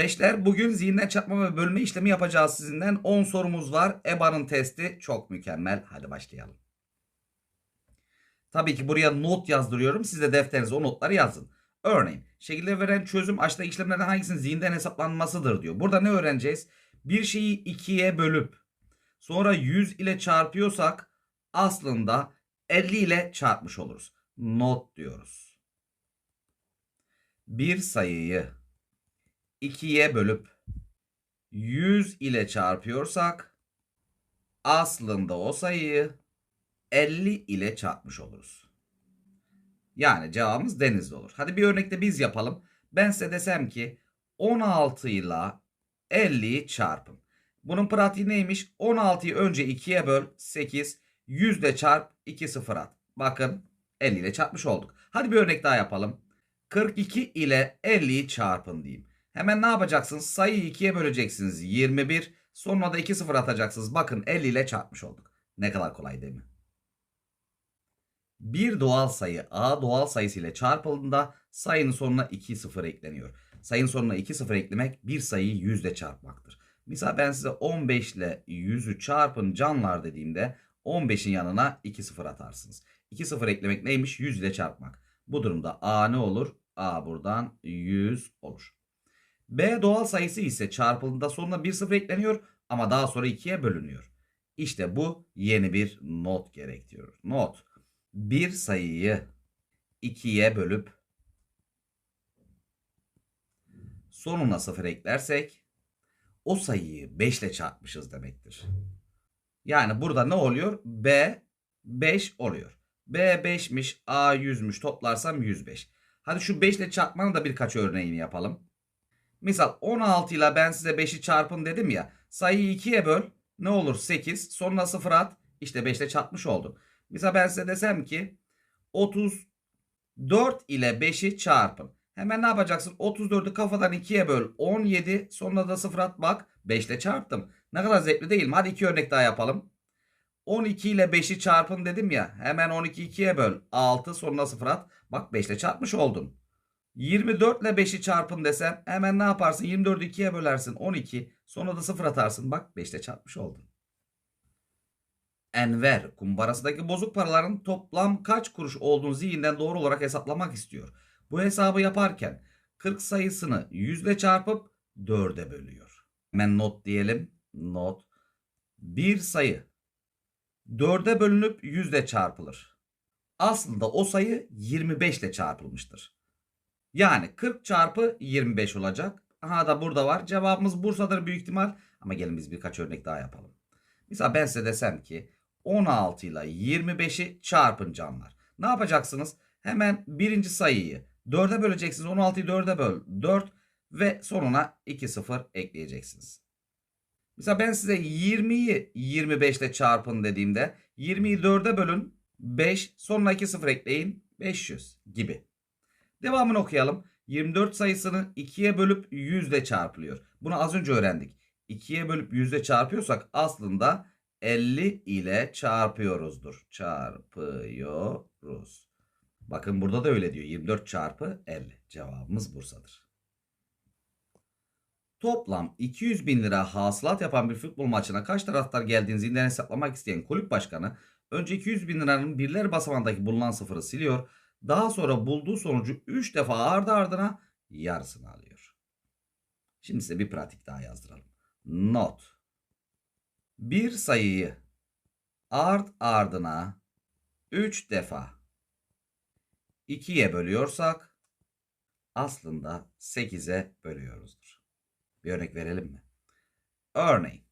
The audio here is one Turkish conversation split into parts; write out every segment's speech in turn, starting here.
Beşler bugün zihinden çarpma ve bölme işlemi yapacağız sizinden. 10 sorumuz var. EBA'nın testi çok mükemmel. Hadi başlayalım. Tabii ki buraya not yazdırıyorum. Siz de defterinize o notları yazın. Örneğin şekilde veren çözüm aşağıdaki işlemlerden hangisinin zihinden hesaplanmasıdır diyor. Burada ne öğreneceğiz? Bir şeyi ikiye bölüp sonra 100 ile çarpıyorsak aslında 50 ile çarpmış oluruz. Not diyoruz. Bir sayıyı 2'ye bölüp 100 ile çarpıyorsak aslında o sayıyı 50 ile çarpmış oluruz. Yani cevabımız denizli olur. Hadi bir örnekte biz yapalım. Ben size desem ki 16 ile 50'yi çarpın. Bunun pratiği neymiş? 16'yı önce 2'ye böl 8. 100 ile çarp 2 sıfır at. Bakın 50 ile çarpmış olduk. Hadi bir örnek daha yapalım. 42 ile 50'yi çarpın diyeyim. Hemen ne yapacaksınız? Sayıyı 2'ye böleceksiniz. 21. Sonra da 2 sıfır atacaksınız. Bakın 50 ile çarpmış olduk. Ne kadar kolay değil mi? Bir doğal sayı A doğal sayısı ile çarpıldığında sayının sonuna 2 sıfır ekleniyor. Sayının sonuna 2 sıfır eklemek bir sayıyı 100 ile çarpmaktır. Misal ben size 15 ile 100'ü çarpın canlar dediğimde 15'in yanına 2 sıfır atarsınız. 2 sıfır eklemek neymiş? 100 ile çarpmak. Bu durumda A ne olur? A buradan 100 olur. B doğal sayısı ise çarpıldığında sonuna 1 sıfır ekleniyor ama daha sonra 2'ye bölünüyor. İşte bu yeni bir not gerektiriyor. Not. Bir sayıyı 2'ye bölüp sonuna 0 eklersek o sayıyı 5 ile çarpmışız demektir. Yani burada ne oluyor? B 5 oluyor. B 5'miş, A 100'müş toplarsam 105. Hadi şu 5 ile çarpmanın da birkaç örneğini yapalım. Misal 16 ile ben size 5'i çarpın dedim ya. Sayıyı 2'ye böl. Ne olur 8. Sonuna 0 at. İşte 5 ile çarpmış oldum. Misal ben size desem ki 34 ile 5'i çarpın. Hemen ne yapacaksın? 34'ü kafadan 2'ye böl. 17. Sonuna da 0 at bak. 5 ile çarptım. Ne kadar zevkli değil mi? Hadi iki örnek daha yapalım. 12 ile 5'i çarpın dedim ya. Hemen 12 2'ye böl. 6 sonuna 0 at. Bak 5 ile çarpmış oldun. 24 ile 5'i çarpın desem hemen ne yaparsın? 24'ü 2'ye bölersin. 12. Sonra da 0 atarsın. Bak 5 ile çarpmış oldun. Enver kumbarasındaki bozuk paraların toplam kaç kuruş olduğunu zihinden doğru olarak hesaplamak istiyor. Bu hesabı yaparken 40 sayısını 100 ile çarpıp 4'e bölüyor. Hemen not diyelim. Not. Bir sayı 4'e bölünüp 100 ile çarpılır. Aslında o sayı 25 ile çarpılmıştır. Yani 40 çarpı 25 olacak. Aha da burada var. Cevabımız Bursa'dır büyük ihtimal. Ama gelin biz birkaç örnek daha yapalım. Mesela ben size desem ki 16 ile 25'i çarpın canlar. Ne yapacaksınız? Hemen birinci sayıyı 4'e böleceksiniz. 16'yı 4'e böl. 4 ve sonuna 2 sıfır ekleyeceksiniz. Mesela ben size 20'yi 25 ile çarpın dediğimde 20'yi 4'e bölün 5 sonuna 2 sıfır ekleyin 500 gibi. Devamını okuyalım. 24 sayısını 2'ye bölüp 100 ile çarpılıyor. Bunu az önce öğrendik. 2'ye bölüp 100 ile çarpıyorsak aslında 50 ile çarpıyoruzdur. Çarpıyoruz. Bakın burada da öyle diyor. 24 çarpı 50. Cevabımız Bursa'dır. Toplam 200 bin lira hasılat yapan bir futbol maçına kaç taraftar geldiğini zihinden hesaplamak isteyen kulüp başkanı önce 200 bin liranın birler basamağındaki bulunan sıfırı siliyor. Daha sonra bulduğu sonucu 3 defa ardı ardına yarısını alıyor. Şimdi size bir pratik daha yazdıralım. Not. Bir sayıyı ard ardına 3 defa 2'ye bölüyorsak aslında 8'e bölüyoruzdur. Bir örnek verelim mi? Örneğin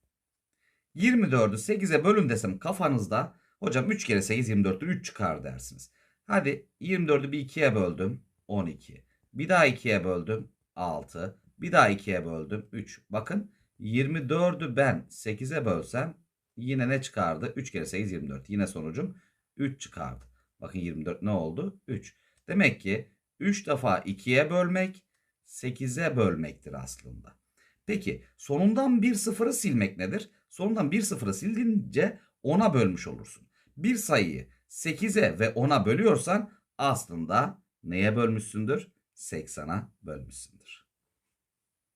24'ü 8'e bölün desem kafanızda hocam 3 kere 8 24'tür 3 çıkar dersiniz. Hadi 24'ü bir 2'ye böldüm 12. Bir daha 2'ye böldüm 6. Bir daha 2'ye böldüm 3. Bakın 24'ü ben 8'e bölsem yine ne çıkardı? 3 kere 8 24. Yine sonucum 3 çıkardı. Bakın 24 ne oldu? 3. Demek ki 3 defa 2'ye bölmek 8'e bölmektir aslında. Peki sonundan bir sıfırı silmek nedir? Sonundan bir sıfırı sildiğince 10'a bölmüş olursun. Bir sayıyı 8'e ve 10'a bölüyorsan aslında neye bölmüşsündür? 80'a bölmüşsündür.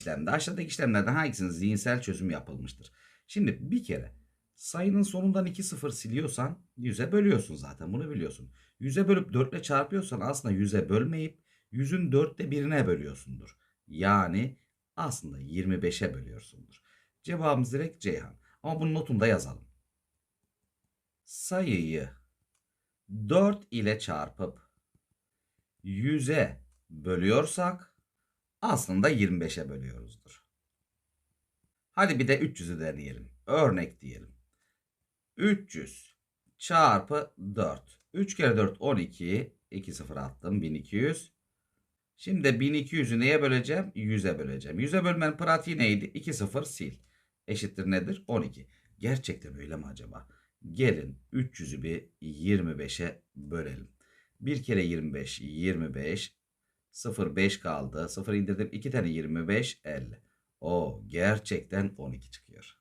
işlemde aşağıdaki işlemlerden hangisinin zihinsel çözüm yapılmıştır? Şimdi bir kere sayının sonundan 2 sıfır siliyorsan 100'e bölüyorsun zaten bunu biliyorsun. 100'e bölüp 4 ile çarpıyorsan aslında 100'e bölmeyip 100'ün 4'te birine bölüyorsundur. Yani aslında 25'e bölüyorsundur. Cevabımız direkt Ceyhan. Ama bunun notunu da yazalım. Sayıyı 4 ile çarpıp 100'e bölüyorsak aslında 25'e bölüyoruzdur. Hadi bir de 300'ü deneyelim. Örnek diyelim. 300 çarpı 4. 3 kere 4 12. 2 sıfır attım 1200. Şimdi 1200'ü neye böleceğim? 100'e böleceğim. 100'e bölmenin pratiği neydi? 2 sıfır sil. Eşittir nedir? 12. Gerçekten öyle mi acaba? Gelin 300'ü bir 25'e bölelim. 1 kere 25 25. 0 5 kaldı. 0 indirdim. 2 tane 25 50. O gerçekten 12 çıkıyor.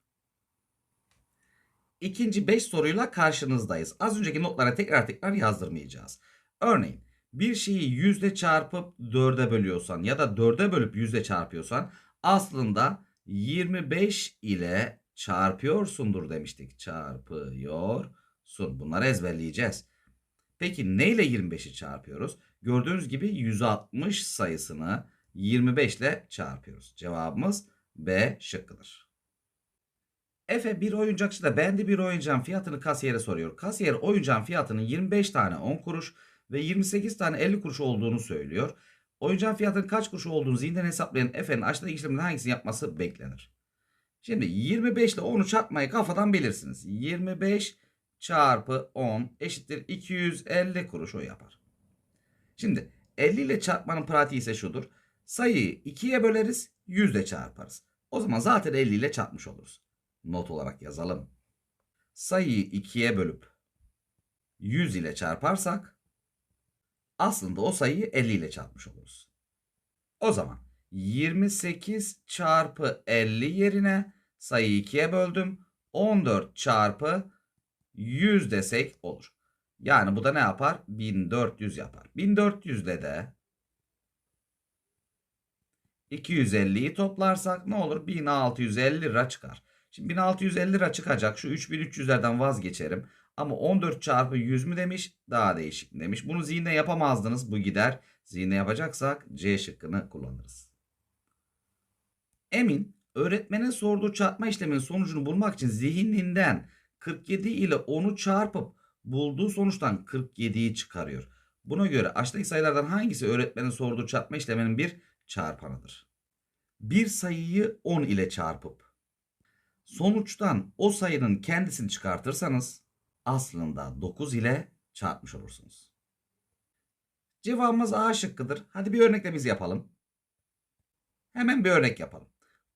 İkinci 5 soruyla karşınızdayız. Az önceki notlara tekrar tekrar yazdırmayacağız. Örneğin bir şeyi yüzde çarpıp 4'e bölüyorsan ya da 4'e bölüp yüzde çarpıyorsan aslında 25 ile çarpıyorsundur demiştik. Çarpıyorsun. Bunları ezberleyeceğiz. Peki neyle 25'i çarpıyoruz? Gördüğünüz gibi 160 sayısını 25 ile çarpıyoruz. Cevabımız B şıkkıdır. Efe bir oyuncakçı da beğendi bir oyuncağın fiyatını kasiyere soruyor. Kasiyer oyuncağın fiyatının 25 tane 10 kuruş ve 28 tane 50 kuruş olduğunu söylüyor. Oyuncağın fiyatının kaç kuruş olduğunu zihinden hesaplayan Efe'nin aşağıdaki işlemden hangisini yapması beklenir? Şimdi 25 ile 10'u çarpmayı kafadan bilirsiniz. 25 çarpı 10 eşittir 250 kuruş o yapar. Şimdi 50 ile çarpmanın pratiği ise şudur. Sayıyı 2'ye böleriz 100 ile çarparız. O zaman zaten 50 ile çarpmış oluruz. Not olarak yazalım. Sayıyı 2'ye bölüp 100 ile çarparsak aslında o sayıyı 50 ile çarpmış oluruz. O zaman 28 çarpı 50 yerine sayıyı 2'ye böldüm. 14 çarpı 100 desek olur. Yani bu da ne yapar? 1400 yapar. 1400'de de 250'yi toplarsak ne olur? 1650 lira çıkar. Şimdi 1650 lira çıkacak. Şu 3300'lerden vazgeçerim. Ama 14 çarpı 100 mü demiş? Daha değişik mi demiş. Bunu zihinde yapamazdınız. Bu gider. Zihinde yapacaksak C şıkkını kullanırız. Emin öğretmenin sorduğu çarpma işleminin sonucunu bulmak için zihninden 47 ile 10'u çarpıp bulduğu sonuçtan 47'yi çıkarıyor. Buna göre aşağıdaki sayılardan hangisi öğretmenin sorduğu çarpma işleminin bir çarpanıdır? Bir sayıyı 10 ile çarpıp sonuçtan o sayının kendisini çıkartırsanız aslında 9 ile çarpmış olursunuz. Cevabımız A şıkkıdır. Hadi bir örnekle biz yapalım. Hemen bir örnek yapalım.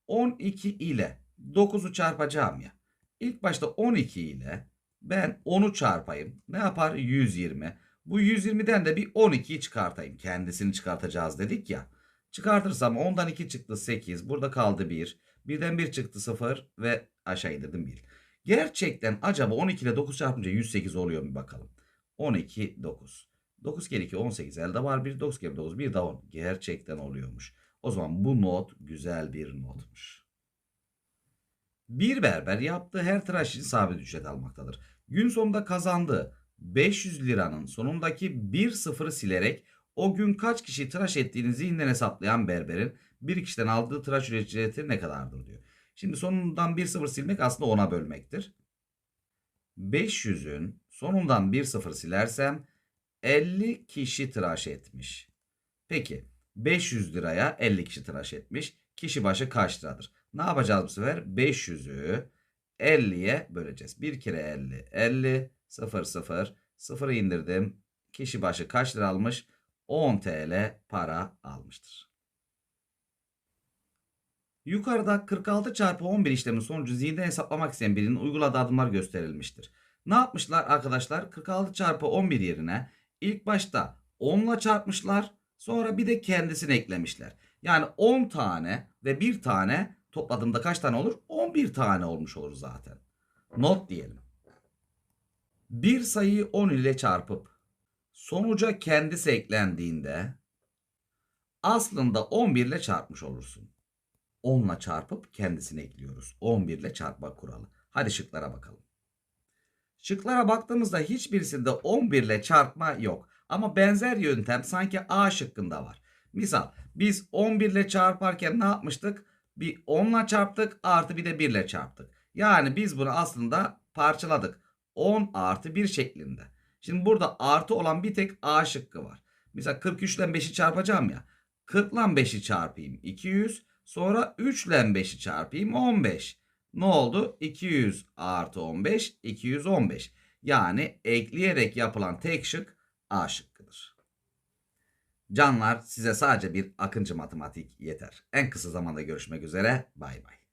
12 ile 9'u çarpacağım ya. İlk başta 12 ile ben 10'u çarpayım. Ne yapar? 120. Bu 120'den de bir 12'yi çıkartayım. Kendisini çıkartacağız dedik ya. Çıkartırsam 10'dan 2 çıktı 8. Burada kaldı 1. Birden 1 çıktı 0 ve aşağı indirdim 1. Gerçekten acaba 12 ile 9 çarpınca 108 oluyor mu bakalım. 12 9. 9 kere 2 18 elde var 1 9 kere 9 1 daha 10. Gerçekten oluyormuş. O zaman bu not güzel bir notmuş. Bir berber yaptığı her tıraş için sabit ücret almaktadır. Gün sonunda kazandığı 500 liranın sonundaki bir sıfırı silerek o gün kaç kişi tıraş ettiğini zihinden hesaplayan berberin bir kişiden aldığı tıraş ücreti ne kadardır diyor. Şimdi sonundan bir sıfır silmek aslında ona bölmektir. 500'ün sonundan bir sıfır silersem 50 kişi tıraş etmiş. Peki 500 liraya 50 kişi tıraş etmiş. Kişi başı kaç liradır? Ne yapacağız bu sefer? 500'ü 50'ye böleceğiz. 1 kere 50. 50 0 0 0'ı indirdim. Kişi başı kaç lira almış? 10 TL para almıştır. Yukarıda 46 çarpı 11 işlemin sonucu zihinden hesaplamak isteyen birinin uyguladığı adımlar gösterilmiştir. Ne yapmışlar arkadaşlar? 46 çarpı 11 yerine ilk başta 10 ile çarpmışlar. Sonra bir de kendisini eklemişler. Yani 10 tane ve 1 tane topladığımda kaç tane olur? 11 tane olmuş olur zaten. Not diyelim. Bir sayıyı 10 ile çarpıp sonuca kendisi eklendiğinde aslında 11 ile çarpmış olursun. 10 ile çarpıp kendisini ekliyoruz. 11 ile çarpma kuralı. Hadi şıklara bakalım. Şıklara baktığımızda hiçbirisinde 11 ile çarpma yok. Ama benzer yöntem sanki A şıkkında var. Misal biz 11 ile çarparken ne yapmıştık? Bir 10 ile çarptık artı bir de 1 ile çarptık. Yani biz bunu aslında parçaladık. 10 artı 1 şeklinde. Şimdi burada artı olan bir tek A şıkkı var. Mesela 43 ile 5'i çarpacağım ya. 40 ile 5'i çarpayım 200. Sonra 3 ile 5'i çarpayım 15. Ne oldu? 200 artı 15 215. Yani ekleyerek yapılan tek şık A şıkkıdır. Canlar size sadece bir akıncı matematik yeter. En kısa zamanda görüşmek üzere. Bay bay.